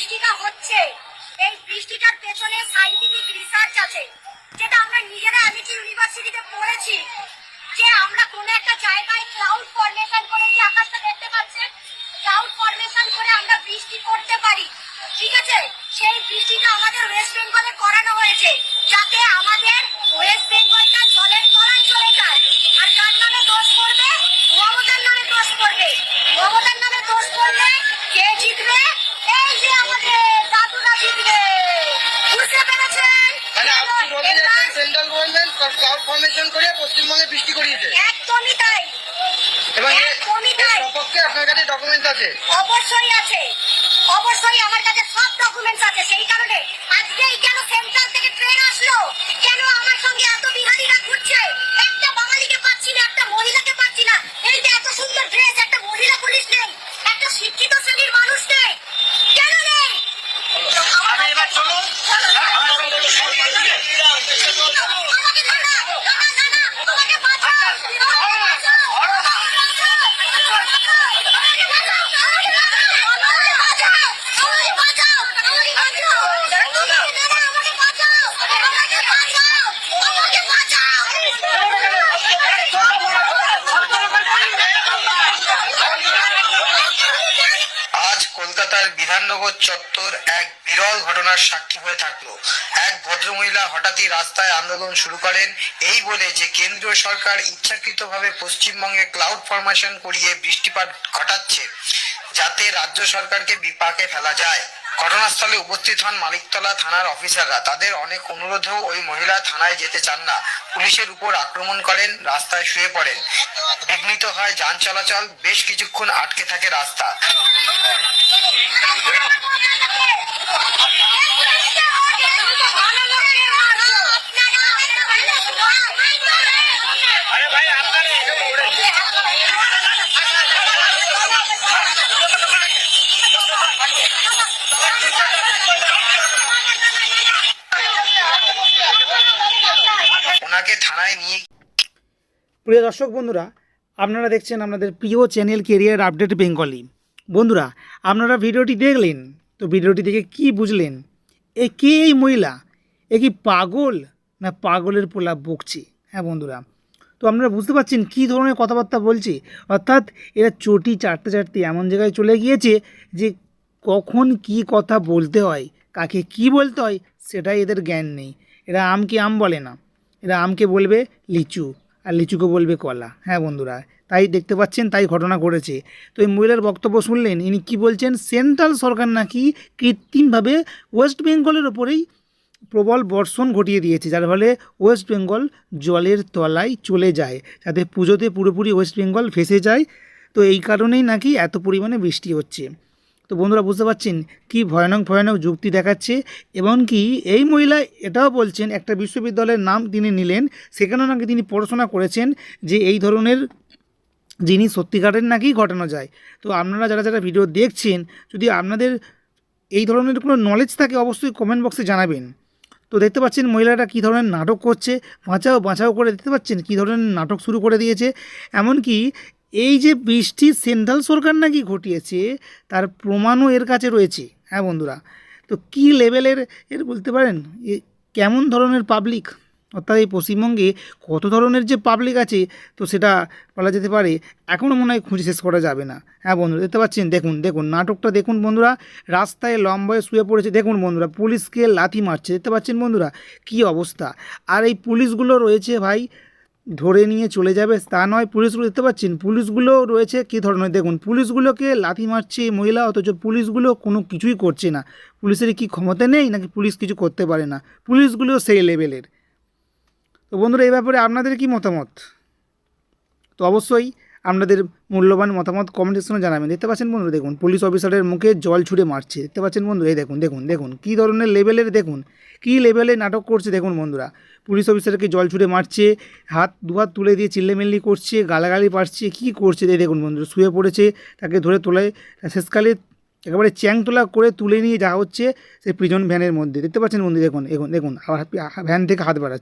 বৃষ্টিটা হচ্ছে। এই বৃষ্টিটার পেছনে সাইন্টিফিক রিসার্চ আছে, যেটা আমরা নিজেরা অ্যামিটি ইউনিভার্সিটিতে পড়েছি, যে আমরা কোন একটা জায়গায় ক্লাউড ফর্মেশন করে যে আকাশটা দেখতে পাচ্ছেন ক্লাউড ফর্মেশন করে আমরা বৃষ্টি করতে পারি। ঠিক আছে? সেই বৃষ্টিটা আমাদের ওয়েস্ট বেঙ্গলে করানো হয়েছে, যাতে আমাদের ওয়েস্ট বেঙ্গলটা ক্লাউড ফর্মেশন করে পশ্চিমবঙ্গে বৃষ্টি করিয়েছে। একদমই তাই। এবং একদমই তাই। সপক্ষে আপনার কাছে ডকুমেন্টস আছে? অবশ্যই আছে। অবশ্যই আমার কাছে সব ডকুমেন্টস আছে। সেই কারণে আজকে এই কেন সেন্ট্রাল থেকে ট্রেন কলকাতার বিধাননগর চত্বর এক বিরল ঘটনার সাক্ষী হয়ে থাকল। এক ভদ্রমহিলা হঠাৎই রাস্তায় আন্দোলন শুরু করেন। এই বলে যে কেন্দ্রীয় সরকার ইচ্ছাকৃতভাবে পশ্চিমবঙ্গে ক্লাউড ফরমেশন করিয়ে বৃষ্টিপাত ঘটাচ্ছে, যাতে রাজ্য সরকারকে বিপাকে ফেলা যায়। ঘটনাস্থলে উপস্থিত হন মালিকতলা থানার অফিসাররা। তাদের অনেক অনুরোধেও ওই মহিলা থানায় যেতে চান না। পুলিশের উপর আক্রমণ করেন, রাস্তায় শুয়ে পড়েন। বিঘ্নিত হয় যান চলাচল, বেশ কিছুক্ষণ আটকে থাকে রাস্তা। থানায় নিয়ে প্রিয় দর্শক বন্ধুরা, আপনারা দেখছেন আপনাদের প্রিয় চ্যানেল কেরিয়ার আপডেট বেঙ্গলি বন্ধুরা, আপনারা ভিডিওটি দেখলেন, তো ভিডিওটি দেখে কি বুঝলেন? এ কে এই মহিলা? এ কি পাগল না পাগলের পোলা বকছে? হ্যাঁ বন্ধুরা, তো আপনারা বুঝতে পারছেন কী ধরনের কথাবার্তা বলছে? অর্থাৎ এরা চটি চাটতে চাটতে এমন জায়গায় চলে গিয়েছে যে কখন কি কথা বলতে হয়, কাকে কি বলতে হয়, সেটাই এদের জ্ঞান নেই। এরা আম কি আম বলে না। এরা আমকে বলবে লিচু আর লিচুকে বলবে কলা। হ্যাঁ বন্ধুরা, তাই দেখতে পাচ্ছেন, তাই ঘটনা ঘটেছে। তো এই মহিলার বক্তব্য শুনলেন, ইনি কি বলছেন, সেন্ট্রাল সরকার নাকি কৃত্রিমভাবে ওয়েস্ট বেঙ্গলের ওপরেই প্রবল বর্ষণ ঘটিয়ে দিয়েছে, যার ফলে ওয়েস্ট বেঙ্গল জলের তলায় চলে যায়, যাতে পুজোতে পুরোপুরি ওয়েস্ট বেঙ্গল ভেসে যায়। তো এই কারণেই নাকি এত পরিমাণে বৃষ্টি হচ্ছে। তো বন্ধুরা বুঝতে পারছেন কি ভয়ানক ভয়ানক যুক্তি দেখাচ্ছে এবং কি এই মহিলা এটাও বলছেন, একটা বিশ্ববিদ্যালয়ের নাম তিনি নিলেন, সেখানেও নাকি তিনি পড়াশোনা করেছেন যে এই ধরনের জিনিস সত্যিকারের নাকি ঘটানো যায়। তো আপনারা যারা যারা ভিডিও দেখছেন, যদি আপনাদের এই ধরনের কোনো নলেজ থাকে, অবশ্যই কমেন্ট বক্সে জানাবেন। তো দেখতে পাচ্ছেন মহিলাটা কী ধরনের নাটক করছে, বাঁচাও বাঁচাও করে দেখতে পাচ্ছেন কী ধরনের নাটক শুরু করে দিয়েছে। এমনকি এই যে বৃষ্টি সেন্ট্রাল সরকার নাকি ঘটিয়েছে, তার প্রমাণও এর কাছে রয়েছে। হ্যাঁ বন্ধুরা, তো কী লেভেলের এর বলতে পারেন? কেমন ধরনের পাবলিক অর্থাৎ এই পশ্চিমবঙ্গে কত ধরনের যে পাবলিক আছে, তো সেটা বলা যেতে পারে এখনও মনে হয় খুঁজে শেষ করা যাবে না। হ্যাঁ বন্ধুরা, দেখতে পাচ্ছেন? দেখুন দেখুন, নাটকটা দেখুন বন্ধুরা। রাস্তায় লম্বায় শুয়ে পড়েছে। দেখুন বন্ধুরা, পুলিশকে লাথি মারছে। দেখতে পাচ্ছেন বন্ধুরা, কী অবস্থা? আর এই পুলিশগুলো রয়েছে ভাই ধরে নিয়ে চলে যাবে, তা নয়, পুলিশগুলো দেখতে পাচ্ছেন, পুলিশগুলো রয়েছে, কি ধরনের? দেখুন, পুলিশগুলোকে লাথি মারছে মহিলা, অথচ পুলিশগুলো কোনো কিছুই করছে না। পুলিশের কি ক্ষমতা নেই, নাকি পুলিশ কিছু করতে পারে না? পুলিশগুলো সেই লেভেলের। তো বন্ধুরা, এই ব্যাপারে আপনাদের কি মতামত? তো অবশ্যই আপনাদের মূল্যবান মতামত কমেন্ট সেকশনে জানাবেন। দেখতে পাচ্ছেন বন্ধুরা, দেখুন পুলিশ অফিসারের মুখে জল ছুঁড়ে মারছে। দেখতে পাচ্ছেন বন্ধু এই দেখুন দেখুন দেখুন, কী ধরনের লেভেলের দেখুন, কী লেভেলে নাটক করছে, দেখুন বন্ধুরা। পুলিশ অফিসারকে জল ছুঁড়ে মারছে, হাত, দুহাত তুলে দিয়ে চিল্লেমিল্লি করছে, গালাগালি পারছে, কী করছে, এই দেখুন বন্ধুরা, শুয়ে পড়েছে, তাকে ধরে তোলায়, শেষকালে একেবারে চ্যাংতলা করে তুলে নিয়ে যাওয়া হচ্ছে সেই প্রিজন ভ্যানের মধ্যে। দেখতে পাচ্ছেন বন্ধু দেখুন দেখুন দেখুন, আবার ভ্যান থেকে হাত বাড়াচ্ছে।